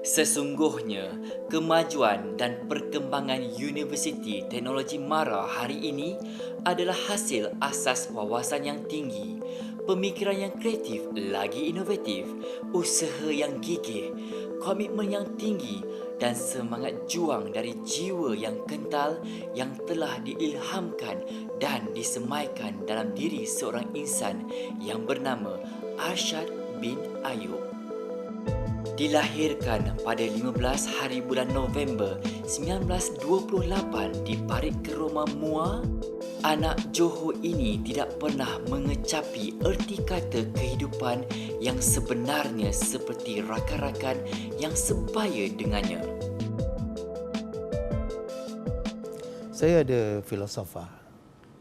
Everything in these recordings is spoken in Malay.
Sesungguhnya, kemajuan dan perkembangan Universiti Teknologi Mara hari ini adalah hasil asas wawasan yang tinggi, pemikiran yang kreatif lagi inovatif, usaha yang gigih, komitmen yang tinggi dan semangat juang dari jiwa yang kental yang telah diilhamkan dan disemaikan dalam diri seorang insan yang bernama Arshad bin Ayub dilahirkan pada 15 hari bulan November 1928 di Parit Keroma Mua, anak Johor ini tidak pernah mengecapi erti kata kehidupan yang sebenarnya seperti rakan-rakan yang sebaya dengannya. Saya ada filosofa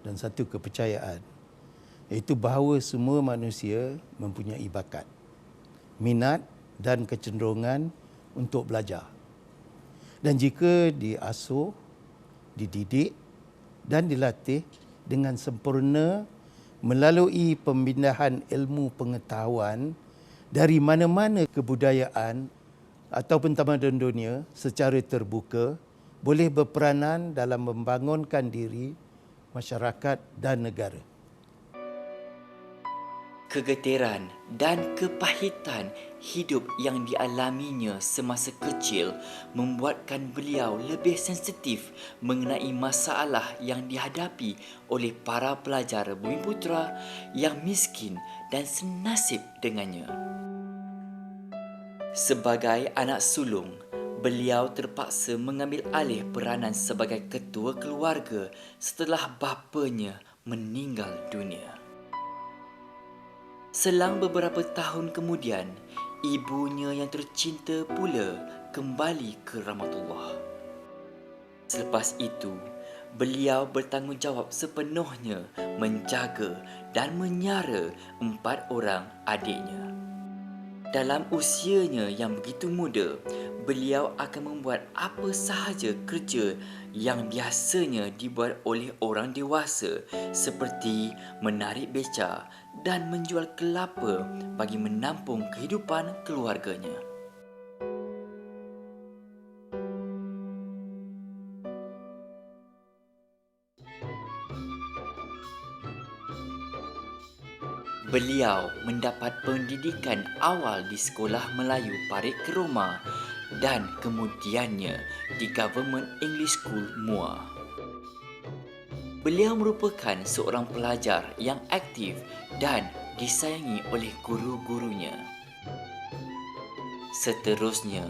dan satu kepercayaan iaitu bahawa semua manusia mempunyai bakat, minat dan kecenderungan untuk belajar. Dan jika diasuh, dididik dan dilatih dengan sempurna melalui pembinaan ilmu pengetahuan dari mana-mana kebudayaan ataupun tamadun dunia secara terbuka boleh berperanan dalam membangunkan diri masyarakat dan negara kegetiran dan kepahitan hidup yang dialaminya semasa kecil membuatkan beliau lebih sensitif mengenai masalah yang dihadapi oleh para pelajar Bumiputra yang miskin dan senasib dengannya. Sebagai anak sulung, beliau terpaksa mengambil alih peranan sebagai ketua keluarga setelah bapanya meninggal dunia. Selang beberapa tahun kemudian, ibunya yang tercinta pula kembali ke rahmatullah. Selepas itu, beliau bertanggungjawab sepenuhnya menjaga dan menyara empat orang adiknya. Dalam usianya yang begitu muda, beliau akan membuat apa sahaja kerja yang biasanya dibuat oleh orang dewasa seperti menarik beca dan menjual kelapa bagi menampung kehidupan keluarganya. Beliau mendapat pendidikan awal di Sekolah Melayu Parit Keroma dan kemudiannya di Government English School Mua. Beliau merupakan seorang pelajar yang aktif dan disayangi oleh guru-gurunya. Seterusnya,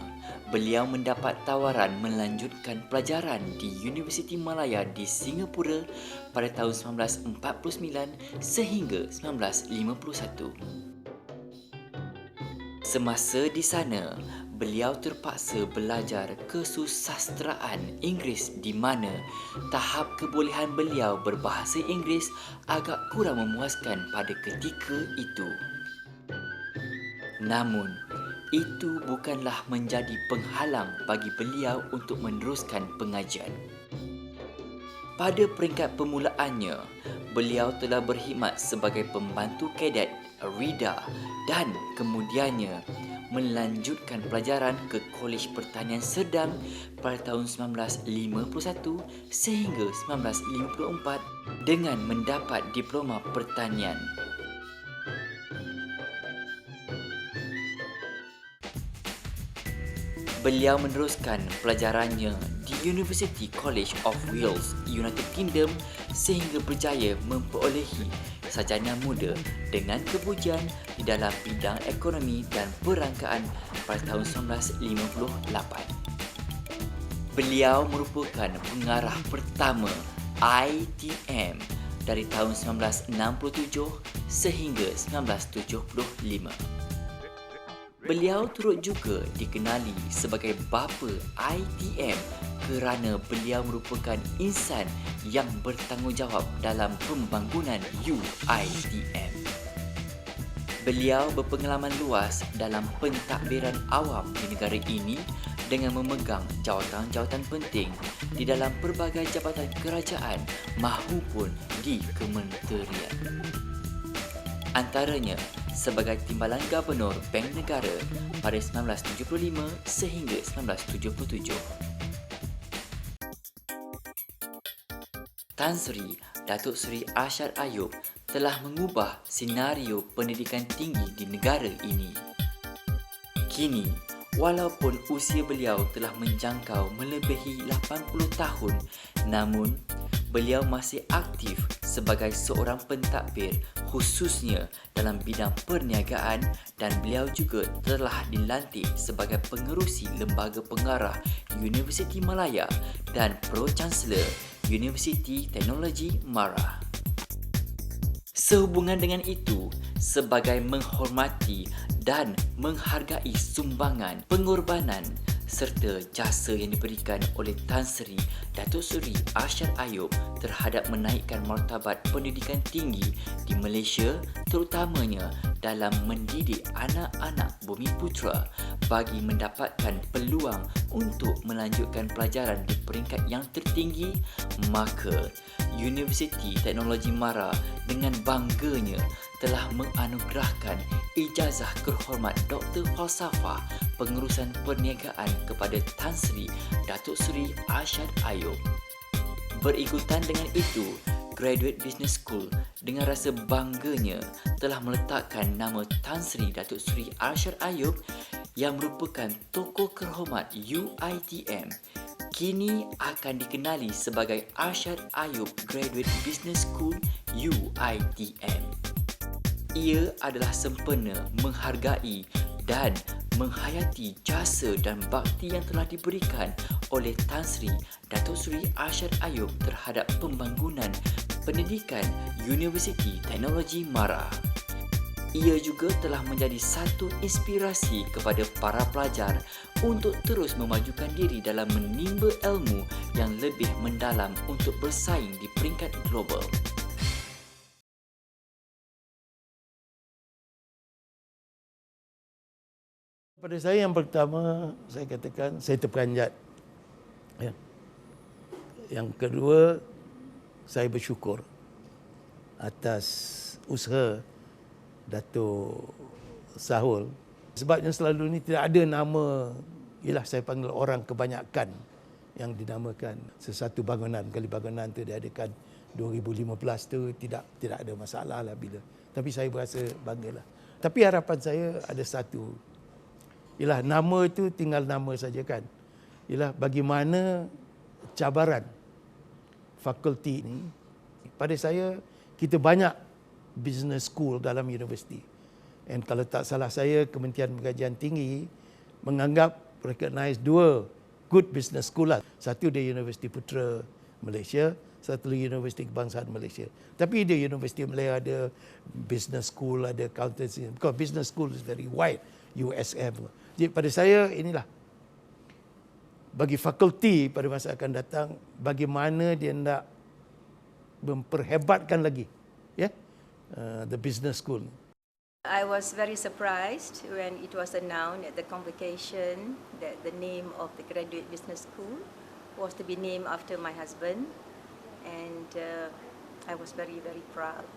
beliau mendapat tawaran melanjutkan pelajaran di Universiti Malaya di Singapura pada tahun 1949 sehingga 1951. Semasa di sana, beliau terpaksa belajar kesusastraan Inggeris di mana tahap kebolehan beliau berbahasa Inggeris agak kurang memuaskan pada ketika itu. Namun, itu bukanlah menjadi penghalang bagi beliau untuk meneruskan pengajian. Pada peringkat permulaannya, beliau telah berkhidmat sebagai pembantu kadet Rida dan kemudiannya melanjutkan pelajaran ke Kolej Pertanian Sedang pada tahun 1951 sehingga 1954 dengan mendapat diploma pertanian. Beliau meneruskan pelajarannya di University College of Wales, United Kingdom sehingga berjaya memperolehi sarjana muda dengan kepujian di dalam bidang ekonomi dan perangkaan pada tahun 1958. Beliau merupakan pengarah pertama ITM dari tahun 1967 sehingga 1975. Beliau turut juga dikenali sebagai bapa ITM kerana beliau merupakan insan yang bertanggungjawab dalam pembangunan UITM. Beliau berpengalaman luas dalam pentadbiran awam di negara ini dengan memegang jawatan-jawatan penting di dalam pelbagai jabatan kerajaan mahupun di kementerian. Antaranya sebagai Timbalan Gubernur Bank Negara pada 1975 sehingga 1977. Tan Sri Datuk Seri Arsyad Ayub telah mengubah senario pendidikan tinggi di negara ini. Kini, walaupun usia beliau telah menjangkau melebihi 80 tahun, namun beliau masih aktif sebagai seorang pentadbir khususnya dalam bidang perniagaan dan beliau juga telah dilantik sebagai pengerusi lembaga pengarah Universiti Malaya dan Pro Chancellor Universiti Teknologi Mara. Sehubungan dengan itu, sebagai menghormati dan menghargai sumbangan, pengorbanan serta jasa yang diberikan oleh Tan Sri Datuk Seri Arsyad Ayub terhadap menaikkan martabat pendidikan tinggi di Malaysia terutamanya dalam mendidik anak-anak bumi putra bagi mendapatkan peluang untuk melanjutkan pelajaran di peringkat yang tertinggi. Maka Universiti Teknologi Mara dengan bangganya telah menganugerahkan ijazah kehormat Doktor Falsafah Pengurusan Perniagaan kepada Tan Sri Datuk Seri Arsyad Ayub. Berikutan dengan itu, Graduate Business School dengan rasa bangganya telah meletakkan nama Tan Sri Datuk Seri Arsyad Ayub yang merupakan tokoh kehormat UITM kini akan dikenali sebagai Arsyad Ayub Graduate Business School UITM. Ia adalah sempena menghargai dan menghayati jasa dan bakti yang telah diberikan oleh Tan Sri Datuk Seri Arsyad Ayub terhadap pembangunan pendidikan Universiti Teknologi Mara. Ia juga telah menjadi satu inspirasi kepada para pelajar untuk terus memajukan diri dalam menimba ilmu yang lebih mendalam untuk bersaing di peringkat global. Pada saya yang pertama, saya katakan saya terperanjat. Ya. Yang kedua, saya bersyukur atas usaha Dato' Sahul. Sebabnya selalu ni tidak ada nama, ialah saya panggil orang kebanyakan yang dinamakan sesuatu bangunan. Kali bangunan tu diadakan 2015 tu tidak tidak ada masalah lah bila. Tapi saya berasa bangga lah. Tapi harapan saya ada satu, ialah nama itu tinggal nama saja kan. Ialah bagaimana cabaran fakulti ini pada saya kita banyak business school dalam universiti. Dan kalau tak salah saya Kementerian Pengajian Tinggi menganggap recognize dua good business school lah. Satu di Universiti Putra Malaysia, satu lagi Universiti Kebangsaan Malaysia. Tapi di Universiti Malaya ada business school, ada accountancy. Because business school is very wide, USM. Jadi pada saya inilah bagi fakulti pada masa akan datang bagaimana dia nak memperhebatkan lagi ya yeah? uh, the business school. I was very surprised when it was announced at the convocation that the name of the graduate business school was to be named after my husband and uh, I was very very proud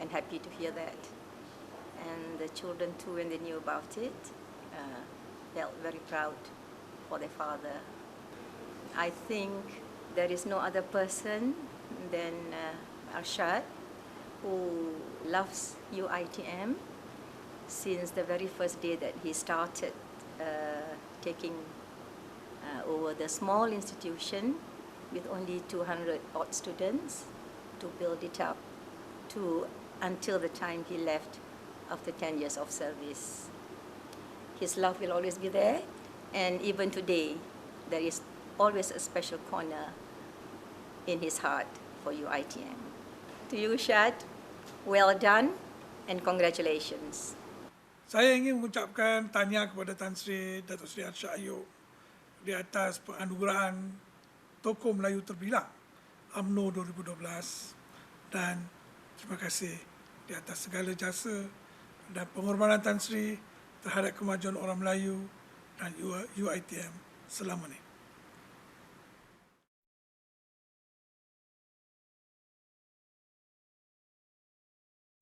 and happy to hear that and the children too when they knew about it uh, felt very proud for their father. I think there is no other person than uh, Arshad who loves UITM since the very first day that he started uh, taking uh, over the small institution with only 200 odd students to build it up to until the time he left after 10 years of service. His love will always be there, and even today, there is always a special corner in his heart for UITM. To you, Shad, well done and congratulations. Saya ingin mengucapkan tanya kepada Tan Sri Datuk Seri Arsyad Ayub di atas penganugerahan Tokoh Melayu Terbilang UMNO 2012 dan terima kasih di atas segala jasa dan pengorbanan Tan Sri terhadap kemajuan orang Melayu dan UITM selama ini.